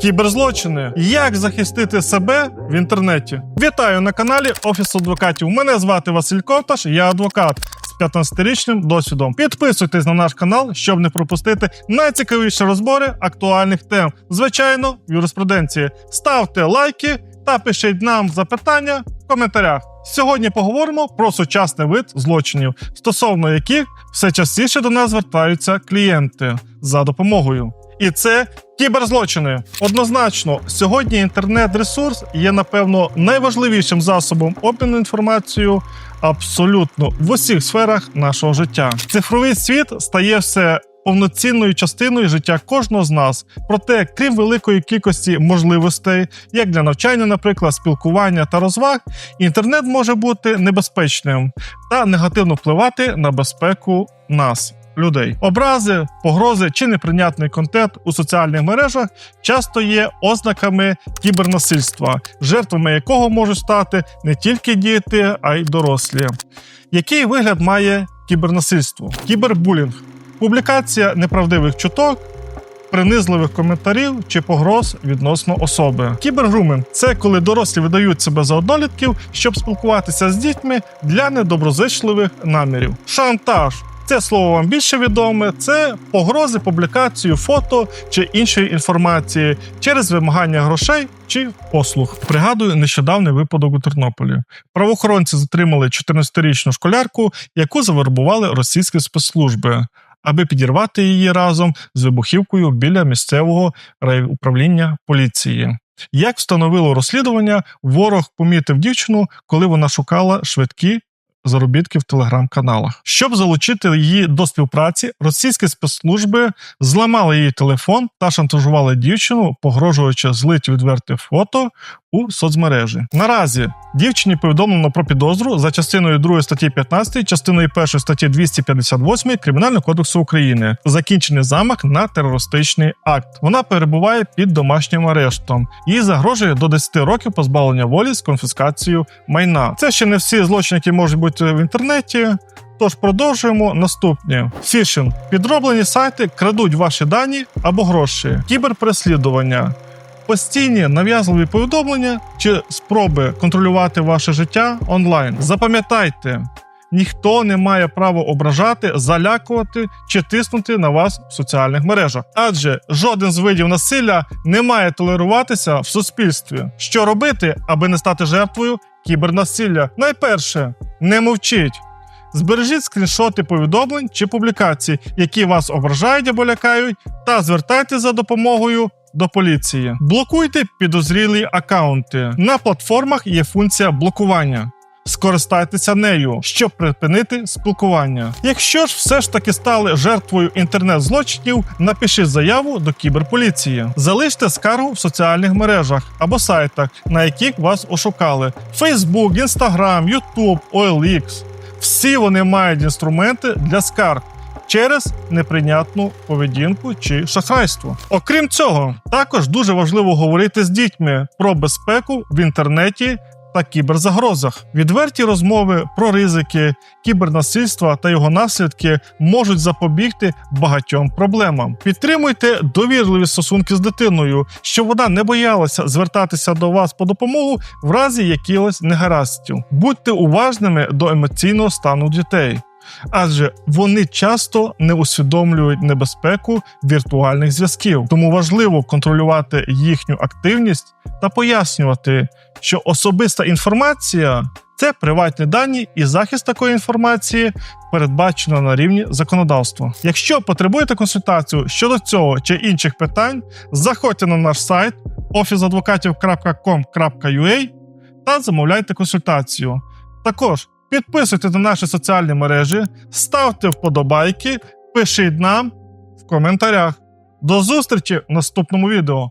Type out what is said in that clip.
Кіберзлочини. Як захистити себе в інтернеті? Вітаю на каналі Офіс адвокатів. Мене звати Василь Ковташ, я адвокат з 15-річним досвідом. Підписуйтесь на наш канал, щоб не пропустити найцікавіші розбори актуальних тем. Звичайно, юриспруденції. Ставте лайки та пишіть нам запитання в коментарях. Сьогодні поговоримо про сучасний вид злочинів, стосовно яких все частіше до нас звертаються клієнти за допомогою. І це кіберзлочини. Однозначно, сьогодні інтернет-ресурс є, напевно, найважливішим засобом обміну інформацією абсолютно в усіх сферах нашого життя. Цифровий світ стає все. Повноцінною частиною життя кожного з нас, проте, крім великої кількості можливостей, як для навчання, наприклад, спілкування та розваг, інтернет може бути небезпечним та негативно впливати на безпеку нас, людей. Образи, погрози чи неприйнятний контент у соціальних мережах часто є ознаками кібернасильства, жертвами якого можуть стати не тільки діти, а й дорослі. Який вигляд має кібернасильство? Кібербулінг публікація неправдивих чуток. Принизливих коментарів чи погроз відносно особи. Кібергруминг – це коли дорослі видають себе за однолітків, щоб спілкуватися з дітьми для недоброзичливих намірів. Шантаж це слово вам більше відоме. Це погрози публікацію фото чи іншої інформації через вимагання грошей чи послуг. Пригадую нещодавний випадок у Тернополі. Правоохоронці затримали 14-річну школярку, яку завербували російські спецслужби. Аби підірвати її разом з вибухівкою біля місцевого райуправління поліції. Як встановило розслідування, ворог помітив дівчину, коли вона шукала швидкі заробітки в телеграм-каналах. Щоб залучити її до співпраці, російські спецслужби зламали її телефон та шантажували дівчину, погрожуючи злить відверте фото у соцмережі. Наразі дівчині повідомлено про підозру за частиною 2 статті 15, частиною 1 статті 258 Кримінального кодексу України. Закінчений замах на терористичний акт. Вона перебуває під домашнім арештом. Їй загрожує до 10 років позбавлення волі з конфіскацією майна. Це ще не всі злочини, які можуть бути в інтернеті. Тож продовжуємо наступні: фішинг. Підроблені сайти крадуть ваші дані або гроші, кіберпереслідування. Постійні нав'язливі повідомлення чи спроби контролювати ваше життя онлайн. Запам'ятайте, ніхто не має права ображати, залякувати чи тиснути на вас в соціальних мережах, адже жоден з видів насилля не має толеруватися в суспільстві. Що робити, аби не стати жертвою кібернасилля? Найперше, не мовчіть. Збережіть скріншоти повідомлень чи публікацій, які вас ображають або лякають, та звертайтеся за допомогою до поліції. Блокуйте підозрілі акаунти. На платформах є функція блокування. Скористайтеся нею, щоб припинити спілкування. Якщо ж все ж таки стали жертвою інтернет-злочинів, напишіть заяву до кіберполіції. Залиште скаргу в соціальних мережах або сайтах, на яких вас ошукали: Facebook, Instagram, YouTube, OLX. Всі вони мають інструменти для скарг через неприйнятну поведінку чи шахрайство. Окрім цього, також дуже важливо говорити з дітьми про безпеку в інтернеті. Та кіберзагрозах відверті розмови про ризики кібернасильства та його наслідки можуть запобігти багатьом проблемам. Підтримуйте довірливі стосунки з дитиною, щоб вона не боялася звертатися до вас по допомогу в разі якихось негараздів. Будьте уважними до емоційного стану дітей. Адже вони часто не усвідомлюють небезпеку віртуальних зв'язків, тому важливо контролювати їхню активність та пояснювати, що особиста інформація це приватні дані, і захист такої інформації передбачено на рівні законодавства. Якщо потребуєте консультацію щодо цього чи інших питань, заходьте на наш сайт officeadvokatів.com.ua та замовляйте консультацію. Також підписуйтесь на наші соціальні мережі, ставте вподобайки, пишіть нам в коментарях. До зустрічі в наступному відео.